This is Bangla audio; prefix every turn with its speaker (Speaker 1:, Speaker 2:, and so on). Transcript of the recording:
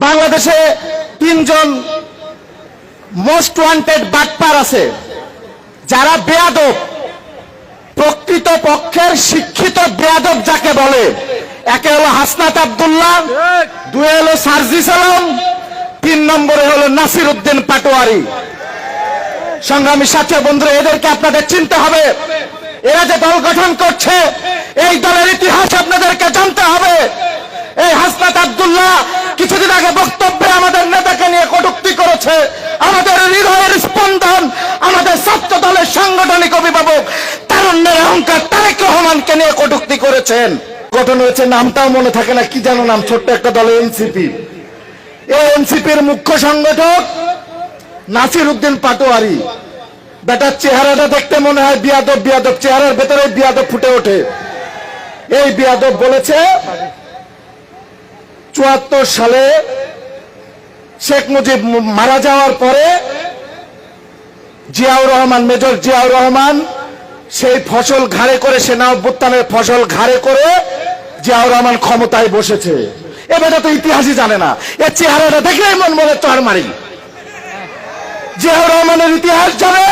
Speaker 1: বাংলাদেশে তিনজন মোস্ট ওয়ান্টেড বাটপার আছে, যারা বেয়াদব, প্রকৃত পক্ষের শিক্ষিত বেয়াদব যাকে বলে। একে হলো হাসনাত আব্দুল্লাহ দুই হলো সার্জিস আলম, তিন নম্বরে হলো নাসির উদ্দিন পাটোয়ারি। সংগ্রামী সাথে বন্ধুরা, এদেরকে আপনাদের চিনতে হবে। এরা যে দল গঠন করছে, এই দলের ইতিহাস আপনাদেরকে জানতে হবে। এই হাসনাত আব্দুল্লাহ কিছুদিন আগে বক্তব্যে আমাদের নেতাকে নিয়ে কটুক্তি করেছে। আমাদের হৃদয়ের স্পন্দন, আমাদের ছাত্র দলের সাংগঠনিক অভিভাবক তারুণ্যের অহংকার তারেক রহমানকে নিয়ে কটুক্তি করেছেন। গঠন হয়েছে নামটাও মনে থাকে না, কি যেন নাম, ছোট্ট একটা দল এনসিপি। এই এনসিপির মুখ্য সংগঠক নাসির উদ্দিন পাটোয়ারি। বেটার চেহারাটা দেখতে মনে হয় বিয়াদব বিয়াদব চেহারার ভেতরে বিয়াদব ফুটে ওঠে। এই বিয়াদব বলেছে চুয়াত্তর সালে শেখ মুজিব মারা যাওয়ার পরে জিয়াউর রহমান, মেজর জিয়াউর রহমান সেই ফসল ঘাড়ে করে সেনা অভ্যুত্থানের ফসল ঘাড়ে করে জিয়াউর রহমান ক্ষমতায় বসেছে। এবারে তো ইতিহাসই জানে না। এর চেহারাটা দেখলেই মন মনে চড় মারি জিয়াউর রহমানের ইতিহাস জানে।